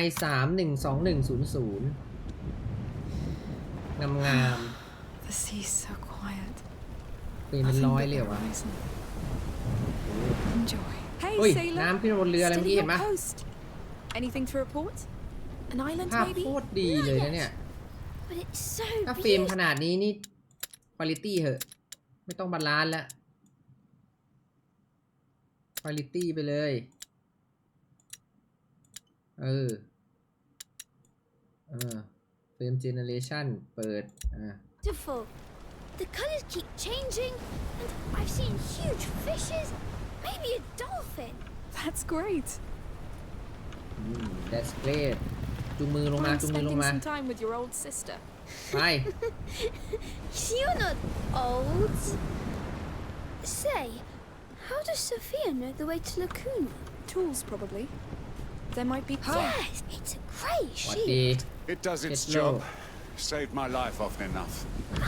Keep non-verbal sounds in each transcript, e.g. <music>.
i สามหนึ่งสองหนึ่งศูนย์ศูนย์งามงาม The sea's so quiet. ๆเป็นเป็น Nothing ร้อย but เลยเหร the อวะ horizon. Enjoy. Hey, อุ้ย sailor. น้ำขึ้นบนเรือแล้วเมื่อ Steady กี้เห็น your ปะ post. Anything to report? An island, ภาพ maybe? โคตรดีเลยนะเนี่ย But it's so ถ้าฟิล์มข beautiful. นาดนี้นี่คุณภาพเหอะ ไม่ต้องบาลานซ์แล้วคุณภาพไปเลย เออ เออเฟิล์มเจเนเรชันเปิด อ่า Beautiful. The colors keep changing, and I've seen huge fishes, maybe a dolphin. That's great. อืม that's great จูงมือลงมา I'm จูงมือลง spending มา some time with your old sister. ไป <laughs> You're not old. Say, how does Sophia know the way to Lacuna? Tools, probably. There might be. Yes, it's a great หวัด sheep. ดี It does its Get job. low. Saved my life often enough.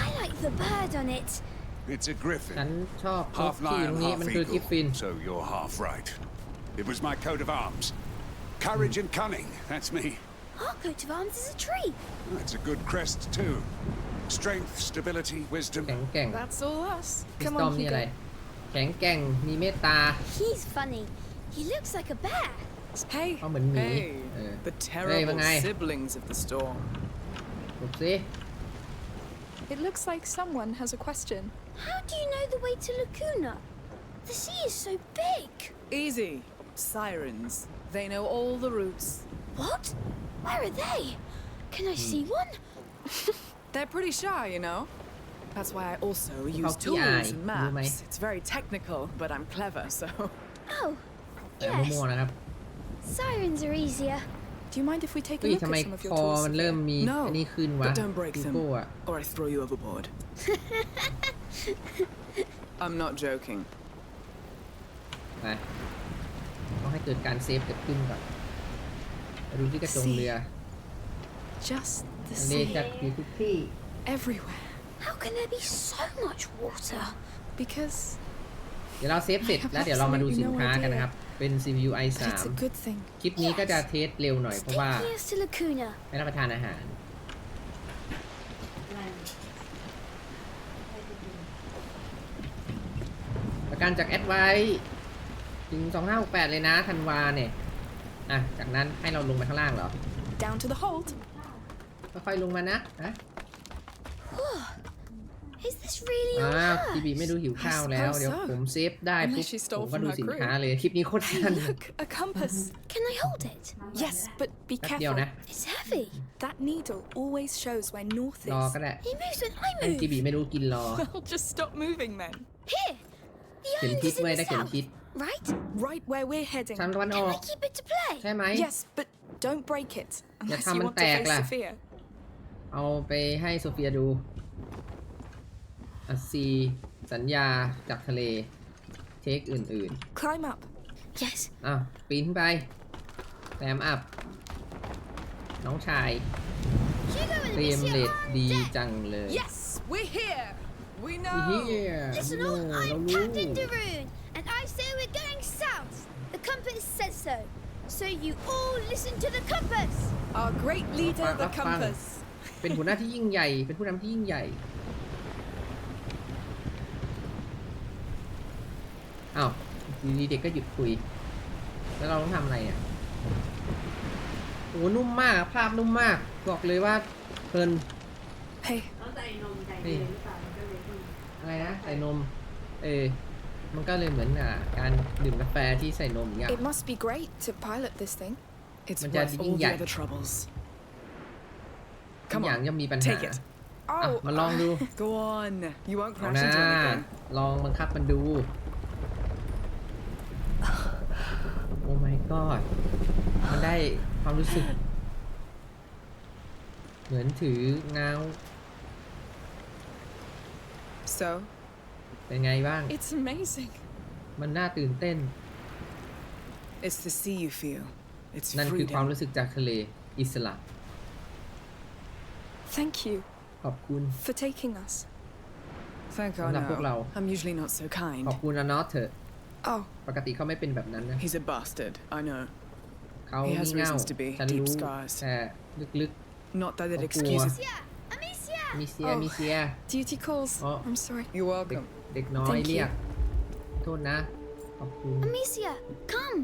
I like the bird on it. It's a ฉัน griffin. ชอบนก Half ที่อยู่ตรง lion, นี้ half มันคือกิฟฟิน eagle. So you're half right. It was my coat of arms. Courage and cunning, that's me. Our coat of arms is a tree. That's a good crest, too. Strength, stability, wisdom. แข็งแกร่ง That's all us. วิส Come ตอม on, นี่อะไร Hugo. แข็งแกร่งมีเมตตา He's funny. He looks like a bear. Hey. เขาเหมือนหมี Hey, เออ the เฮ้ย terrible ว่าไง siblings of the storm. ถูกสิ It looks like someone has a question. How do you know the way to Lacuna? The sea is so big. Easy. Sirens. They know all the routes. What? Where are they? Can I see one? <laughs> <laughs> They're pretty shy, you know. That's why I also use How tools PI, and you may- maps. It's very technical, but I'm clever, so. Oh, แต่ yes. มั่วๆนะครับ Sirens are easier. Do you mind if we take a เฮ้ย look ทำไม at some of ค your อ tools? มันเริ่มมี No, อันนี้ขึ้นวะ but don't break กู them. โก้อะ Or I throw you overboard. <laughs> I'm not joking. ไปต้องให้เกิดการเซฟเกิดขึ้นก่อนมาดูที่กระจงเรือ Just the ทะเลจัด sea. อยู่ทุกที่ Everywhere. How can there be so much water? Because เดี๋ยวเราเซฟเสร็จแล้วเดี๋ยวเรามาดูสินค้ากันนะครับ เป็น CPU i it's a 3 good thing. คลิปนี้ก็จะเทสเร็วหน่อย It's เพราะว่า taking us to Lacuna. ไม่รับประทานอาหาร ประกันจากแอดไวถึง 2568 เลยนะธันวาเนี่ย อะ จากนั้นให้เราลงไปข้างล่างเหรอ Down to the hold. ค่อยๆลงมานะนะ Is this really อ้า on วทีบี Earth? ไม่ดูหิวข้าวแล้ว I suppose เดี๋ยว so. ผมเซฟได้ปุ๊บ Unless she stole ผมก็ from ดู her สิน crew. ค้าเลย คลิปนี้โคตร Hey, สั้น look, a compass. Can I hold it? Yes, but be แป๊บเดียว careful. นะ It's heavy. That needle always shows where north รอ is. ก็ได้ He moves when I ให้ทีบี move. ไม่รู้กินรอ Well, just stop moving then. Here. The เข็ม island ทิศ is in เว้ย the ได้เข็ม south, ทิศ right? Right where we're heading. ทางตะวันอ Can อก I keep it to play? ใช่ไหม Yes, but don't break it. Unless ทำ you มัน want to แตก face ล่ะ Sophia. เอาไปให้โซเฟียดู อัสซีสัญญาจากทะเล เทคอื่น Climb up. Yes. ๆ อ้าว ปีนขึ้นไปแซมอัพ น้องชาย Hugo เต and รียมเล Monsieur ด are ดี dead. จังเลย Yes, we're here. We เฮี know. ย Listen โน่ all, เรา I'm รู้ Captain Daroon, and I say we're going south. The compass says so. So you all listen to the compass. Our great leader, the Fun, fun. compass. เป็นหัวหน้าที่ยิ่งใหญ่ เป็นผู้นำที่ยิ่งใหญ่ อ้าวอยู่ดีๆเด็กก็หยุดคุย แล้วเราต้องทำอะไรอะโอ้นุ่มมากภาพนุ่มมาก บอกเลยว่าเพลิน Hey, นี่อะไรนะใส่นม เออ มันก็เลยเหมือนอะการดื่มกาแฟที่ใส่นมอย่างเงี้ย it must be great to pilot this thing. It's Mình worth ra all đi the dạy. other troubles. ทุก Come อย่าง on, ย่อมมีปัญหา take it. อะ Oh, มาลองดู Go on. You won't เอา crash นะ into anything. ลองบังคับมันดู โอ้ my god มันได้ความรู้สึก เหมือนถือเงา So, เป็นไงบ้าง it's amazing. มันน่าตื่นเต้น it's the sea you feel. It's นั่นคือความ freedom. รู้สึกจากทะเลอิสระ Thank you ขอบคุณ for taking us. Thank God, Là phúc lầu. no. I'm usually not so kind. ขอบคุณนะน็อตเถอะ Oh, ปกติเขาไม่เป็นแบบนั้นนะ He's a bastard, I know. เขเขา He งี่ has เง่า reasons to be ฉัน deep รู้ scars. แต่ลึก Not that it Oh, excuses. Amicia! Amicia! ๆมีเซีย Oh. มีเซีย Duty calls. Oh. I'm sorry. You're เด็ก welcome. เด็กน้อย Thank you. เรียก โทษนะ ขอบคุณ Amicia, come!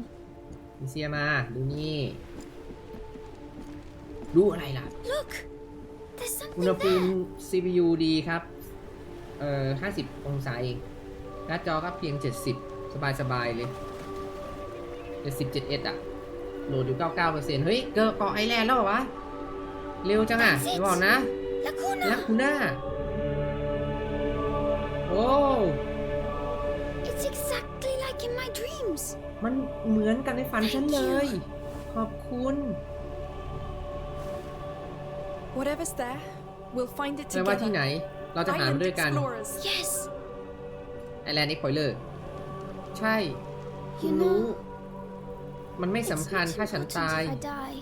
มีเซียมา ดูนี่ รู้อะไรล่ะ Look! There's อุณห something ภูมิ there! CPU ดีครับ เอ่อ 50 องศาเองการ์ดจอก็เพียง 70 สบายสบายๆเลย70 71อะ โหลดอยู่99%เฮ้ย เกิดเกาะไอแลนด์แล้วเหรอวะ เร็วจังอะอย่าบอกนะ Lacuna! ลักคูน่าโอ้ It's exactly like in my dreams! มันเหมือนกันในฝันฉันเลย ขอบคุณ Whatever's there, we'll find it แปลว่าที่ไหน together. เราจะหามัน Island ด้วยกัน explorers. Yes! ไอแลนด์เอ็กพอยเลอร์ ใช่คุ You ณรู้ know, มันไม่ it's สำคัญ not ถ้าฉัน important ตาย if I die.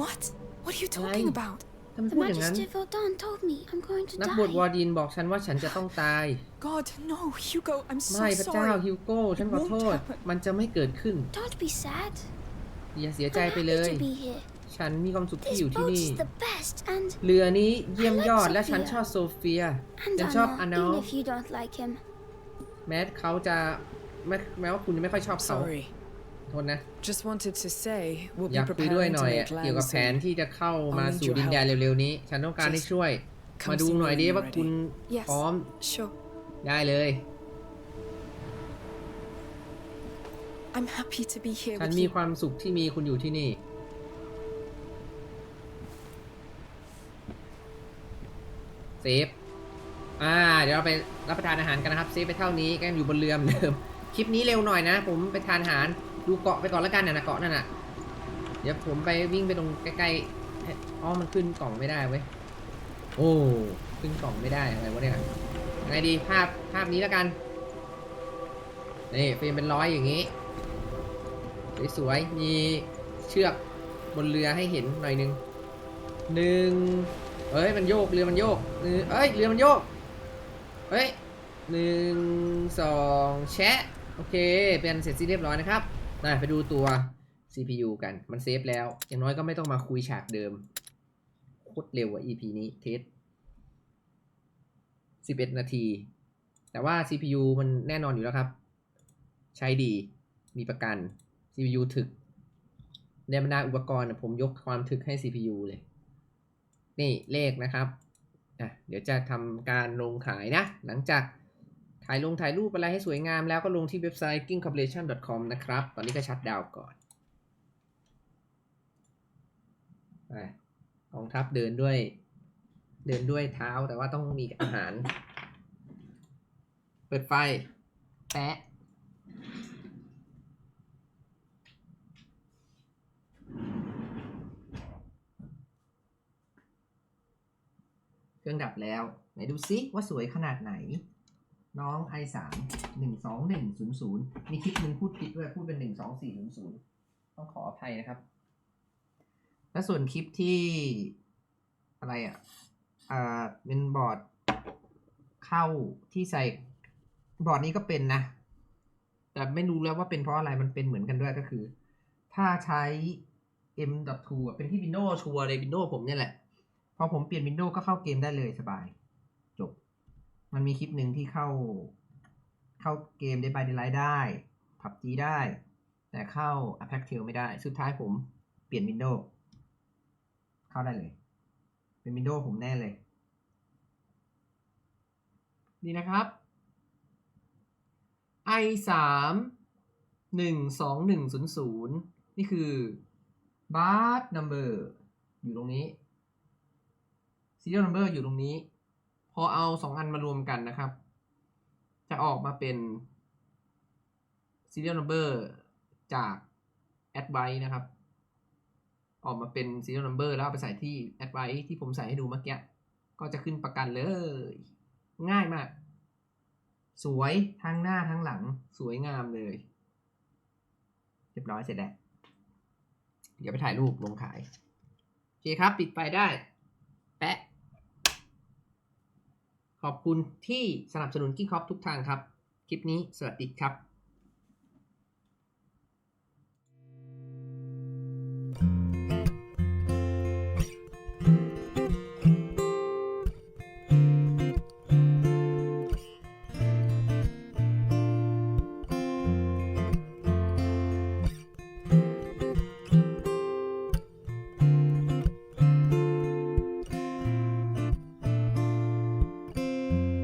What? What are you talking Aye. about? ทำไม The พูดอย่างนั้น Magister Vildon told me I'm going to นักบวชวอ die. ร์ดินบอกฉันว่าฉันจะต้องตาย God, no, Hugo, I'm so ไม่พระเจ้า sorry. ฮิวโก้ ฉันขอโทษ It won't happen. มันจะไม่เกิดขึ้น Don't be sad. อย่าเสียใจ I'm ไปเลย happy to be here. ฉันมีความสุขที่ This อยู่ที่ boat's นี่ the best, and เรือนี้เยี่ยมยอด I like และฉัน Sophia. ชอบโซเฟีย and ฉันชอบอา Anna, นอ even if you don't like him. แม้เขาจะ แม้แม้ว่าคุณจะไม่ค่อยชอบเขา Sorry. โทษนะ Just wanted to say we'll อ be ยากคุยด้วย preparing ห to น่อยอะ make เกี่ยวกับ land แผน soon. ที่จะเข้ามา I'll need สู่ your ดินแดน help. เร็วๆนี้ ฉันต้องการให้ Just ช่วย come มาดู see me หน่อย when ดิ you're ว่า ready. คุณ Yes. พร้อม Sure. ได้เลย I'm happy to be here ฉัน with มี you. ความสุขที่มีคุณอยู่ที่นี่ เซฟ อ่า เดี๋ยวเราไปรับประทานอาหารกันนะครับ เซฟไปเท่านี้ก็ยังอยู่บนเรือเหมือนเดิม คลิปนี้เร็วหน่อยนะ ผมไปทานอาหารดูเกาะไปก่อนแล้วกันนะนะเกาะนั่นน่ะ เดี๋ยวผมไปวิ่งไปตรงใกล้ๆเอ๊ะอ๋อมันขึ้นกล่องไม่ได้เว้ย โอ้ขึ้นกล่องไม่ได้อะไรวะเนี่ยยังไงดีภาพภาพนี้แล้วกัน นี่เฟรมเป็นร้อยอย่างนี้ สวยๆ มีเชือกบนเรือให้เห็นหน่อยนึงหนึ่งเอ้ยมันโยกเรือมันโยกหนึ่งเอ้ยเรือมันโยก เฮ้ยหนึ่งสองแชะ โอเค เป็นเสร็จสิ้นเรียบร้อยนะครับได้ไปดูตัว CPU กัน มันเซฟแล้ว อย่างน้อยก็ไม่ต้องมาคุยฉากเดิม โคตรเร็วอะ EP นี้เทส11 นาที แต่ว่า CPU มันแน่นอนอยู่แล้วครับ ใช้ดี มีประกัน CPU ถึก ในบรรดาอุปกรณ์ผมยกความถึกให้ CPU เลย นี่เลขนะครับ อะ เดี๋ยวจะทำการลงขายนะ หลังจาก ถ่ายลงถ่ายรูปอะไรให้สวยงามแล้วก็ลงที่เว็บไซต์ kingcorporation.com นะครับ ตอนนี้ก็ชัดดาวก่อนไปกองทัพเดินด้วย เดินด้วยเท้าแต่ว่าต้องมีอาหาร เปิดไฟ แปะเครื่องดับแล้ว ไหนดูซิว่าสวยขนาดไหน น้อง i 3 1 2 1 0 0มีคลิปหนึ่งพูดผิดด้วยพูดเป็น1 2 4 0 0ต้องขออภัยนะครับ และส่วนคลิปที่อะไรอะอ่าเป็นบอร์ดเข้าที่ใส่บอร์ดนี้ก็เป็นนะ แต่ไม่รู้แล้วว่าเป็นเพราะอะไรมันเป็นเหมือนกันด้วยก็คือ ถ้าใช้ M.2 เป็นที่ Windows ชัวร์เลย Windows ผมเนี่ยแหละ พอผมเปลี่ยน Windows ก็เข้าเกมได้เลยสบาย มันมีคลิปหนึ่งที่เข้า เข้าเกม Dead by Daylight ได้ PUBG ได้ แต่เข้า Attack Tail ไม่ได้ สุดท้ายผมเปลี่ยน Windows เข้าได้เลย เป็น Windows ผมแน่เลย นี่นะครับ i 3 1 2 1 0 0นี่คือ bar number อยู่ตรงนี้ serial number อยู่ตรงนี้ อเอาสองอันมารวมกันนะครับ จะออกมาเป็น serial number จาก advice นะครับ ออกมาเป็น serial number แล้วเอาไปใส่ที่ advice ที่ผมใส่ให้ดูเมื่อกี้ ก็จะขึ้นประกันเลย ง่ายมาก สวยทั้งหน้าทั้งหลังสวยงามเลย เรียบร้อยเสร็จแล้ว เดี๋ยวไปถ่ายรูปลงขาย โอเคครับ ปิดไฟได้ แปะ ขอบคุณที่สนับสนุนกิ้งคอปทุกทางครับ คลิปนี้สวัสดีครับ